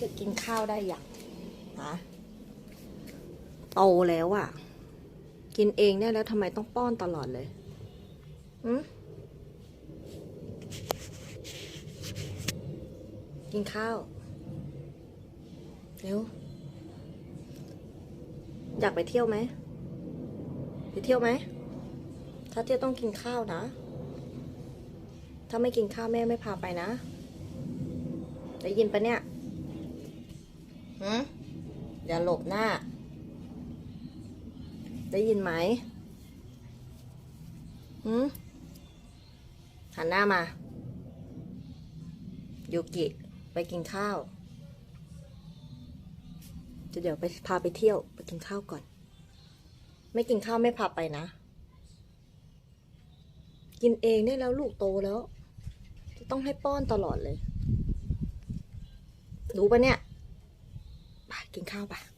จะกินข้าวได้อย่างฮะโตแล้วอะกินเองได้แล้วทำไมต้องป้อนตลอดเลยอืมกินข้าว เร็ว อยากไปเที่ยวไหม ไปเที่ยวไหม ถ้าเที่ยวต้องกินข้าวนะ ถ้าไม่กินข้าวแม่ไม่พาไปนะ ได้ยินปะเนี่ย หืมอย่าหลบหน้า ได้ยินไหมหืมหันหน้ามา ยูกิ ไปกินข้าว จะเดี๋ยวไปพาไปเที่ยว ไปกินข้าวก่อน ไม่กินข้าวไม่พาไปนะ กินเองได้แล้วลูกโตแล้ว จะต้องให้ป้อนตลอดเลย รู้ปะเนี่ย กินข้าวไปะ